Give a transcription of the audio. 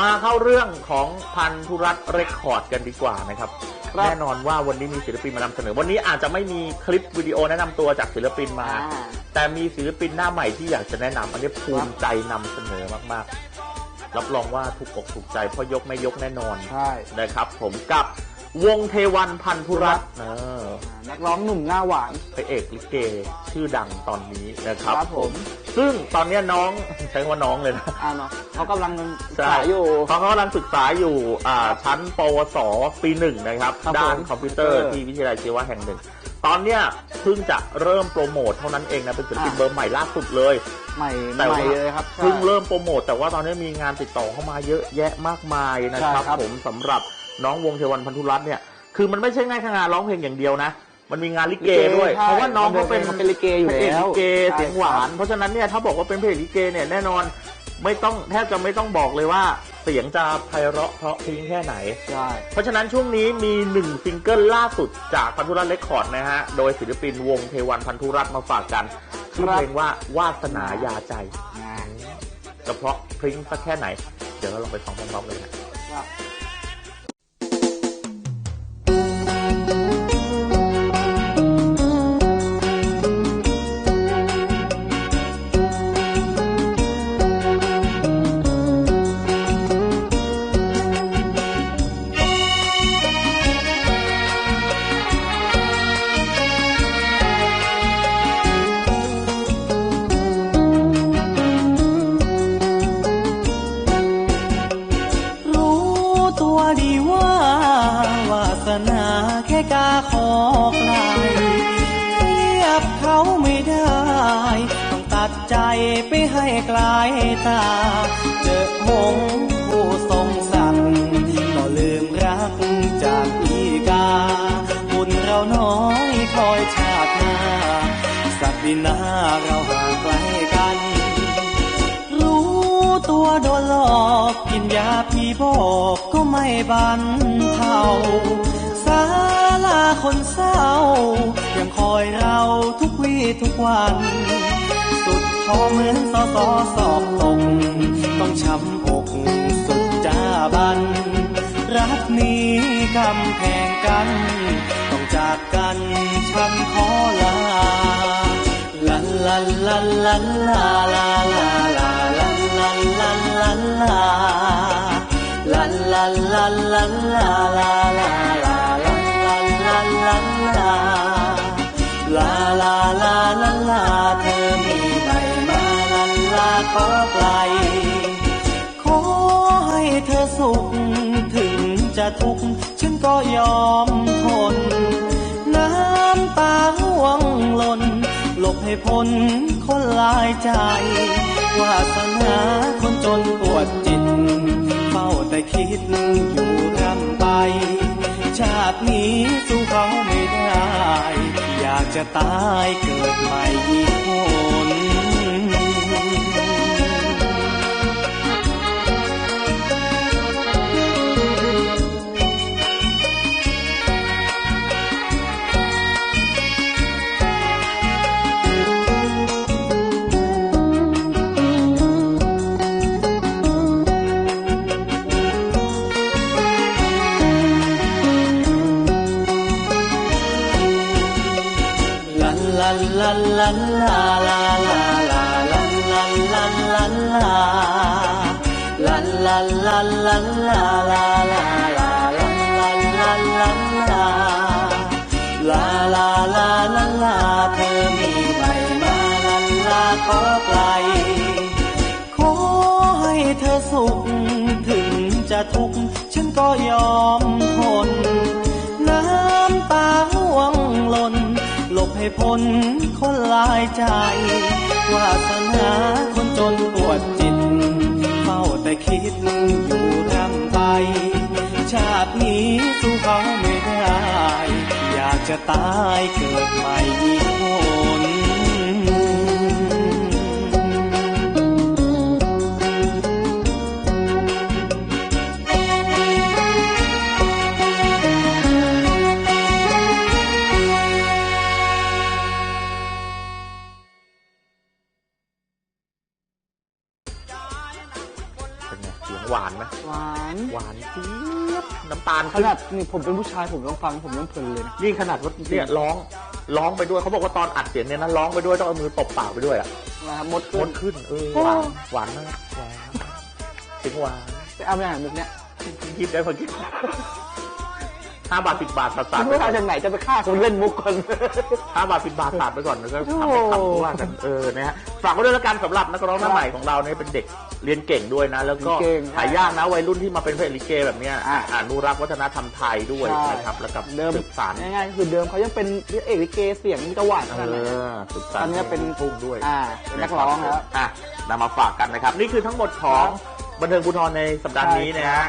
มาเข้าเรื่องของพันธุรัตน์เรคคอร์ดกันดีกว่านะครับ ครับแน่นอนว่าวันนี้มีศิลปินมานำเสนอ วันนี้อาจจะไม่มีคลิปวิดีโอแนะนำตัวจากศิลปินมา อ่า แต่มีศิลปินหน้าใหม่ที่อยากจะแนะนำอันนี้ภูมิใจนำเสนอมากๆ รับรองว่าถูกอกถูกใจเพราะยกไม่ยกแน่นอนใช่ นะครับ ผมกับ วงเทวันพันธุรัตน์เออนักร้องหนุ่มหน้าหวาน พระเอกลิเกชื่อดังตอนนี้นะครับครับผม ซึ่งตอนเนี้ยน้อง ใช้คำว่าน้องเลยนะ อ่าเนาะเขากำลังศึกใช่ษาอยู่เพราะเขากำลังศึกษาอยู่อ่าชั้น ปวส ปีหนึ่งนะครับ ครับด้านผมคอมพิวเตอร์คอมพิวเตอร์ที่วิทยาลัยชีวะแห่งหนึ่ง ตอนเนี้ยเพิ่งจะเริ่มโปรโมทเท่านั้นเองนะ เป็นศิลปินอ่า เบอร์ใหม่ล่าสุดเลย ใหม่แต่ใหว่า ม่เลยครับใช่เพิ่งเริ่มโปรโมทแต่ว่าตอนนี้มีงานติดต่อเข้ามาเยอะแยะมากมายนะครับ ใช่ครับผมสำหรับ น้องวงเทวันพันธุรัตน์เนี่ยคือมันไม่ใช่ง่ายแค่งานร้องเพลงอย่างเดียวนะ มันมีงานลิเกด้วย ใช่เพราะว่าน้องเขาเป็นมันเป็นลิเกอยู่พระเอกแล้วลิเกใช่ เสียงหวาน เพราะฉะนั้นเนี่ยถ้าบอกว่าเป็นพระเอกลิเกเนี่ยแน่นอนไม่ต้องแทบจะไม่ต้องบอกเลยว่าเสียงจะไพเราะเพราะพริ้งแค่ไหน ใช่ เพราะฉะนั้นช่วงนี้มีหนึ่งซิงเกิลล่าสุดจากพันธุรัตน์เรคคอร์ดนะฮะ โดยศิลปินวงเทวันพันธุรัตน์มาฝากกันชื่อเพลงว่าวาสนายาใจอ่าจะเพราะพริ้งสักแค่ไหน เดี๋ยวเราลองไปฟังพร้อมๆเลยนะ ครับ ดีว่าวาสนาแค่กาขอไกลเทียบเขาไม่ได้ ต้องตัดใจไปให้ไกลตา เจอหงผู้ทรงสัตว์ก็ลืมรักจากอีกา บุญเราน้อยคอยชาติหน้าสักดินาเราห่างไกล ตัวโดนหลอกกินยาพี่บอกก็ไม่บันเทาสาลาคนเศร้า ยังคอยเราทุกวี่ทุกวัน สุดท้อเหมือนสอสอสอบตกต้องช้ำอกสุดจ้าบัน รักนี้กำแพงกัน ต้องจากกันฉันขอลาลันลันลันลันลาลาลาลา ลันลาลันลันลันลันลาลาลาลาลันลันลันลันลาลาลาลาลันลาเธอมีใหม่มาลันลาขอไกลขอให้เธอสุขถึงจะทุกข์ฉันก็ยอมทน น้ำตาห่วงหล่นหลบให้พ้นคนหลายใจ วาสนาคนจนปวดจิต เฝ้าแต่คิดอยู่รำไป ชาตินี้สู้เขาไม่ได้ อยากจะตายเกิดใหม่ ลันลันลันลันลาลาลาลาลันลันลันลันลาลันลันลันลันลาลาลาลาลันลันลันลันลาลาลาลาลันลาเธอมีใหม่มาลันลาขอไกลขอให้เธอสุขถึงจะทุกข์ฉันก็ยอมทนน้ำตาห่วงหล่นหลบ ให้พ้นคนลายใจ วาสนาคนจนปวดจิตเฝ้าแต่คิดอยู่รำไป ชาตินี้สู้เขาไม่ได้ อยากจะตายเกิดใหม่อีกคน หวานไหมหวานหวานเจี๊ยบน้ำตาลขขึ้นนาดนี่ผมเป็นผู้ชายผมต้องฟังผมต้องเพลินเลยนะนี่ขนาดว่าเนี่ยร้องร้องไปด้วยเขาบอกว่าตอนอัดเสียงเนี่ยนะร้องไปด้วยต้องเอามือตบปากไปด้วยอะนะครับมดมขึ้นดขึ้นเออโอ้หวานหวานมากหวานเสียงหวานไปเอาไปอ่านมุกเนี้ยคิดได้พอคิดห้าบาทสิบบาทตัดตัด คุณไปไม่ก่อเอานจากไหนจะไปฆ่าคนเล่นมุกก่อน ห้าบาทสิบบาทตัดไปก่อนแล้วก็โอ้ทำให้คำว่ากันเออนะฮะฝากไว้ด้วยแล้วกันสำหรับนักร้องหน้าใหม่ของเราเนี่ยเป็นเด็ก เรียนเก่งด้วยนะ แล้วก็เก่งหายากนะวัยรุ่นที่มาเป็นพระเอกลิเกแบบเนี้ยอะ อนุรักษ์วัฒนธรรมไทยด้วยใช่นะครับ แล้วกับเดิมสืบสานง่ายๆคือเดิมเขายังเป็นเอกลิเกเสียงจะหวานขเอนาดไหนอสืบสานตอนนี้เป็นพุ่งด้วยอ่าเป็นนักร้องแล้ว อะนำมาฝากกันนะครับ นี่คือทั้งหมดของบันเทิงภูทรในสัปดาห์นี้นะฮะ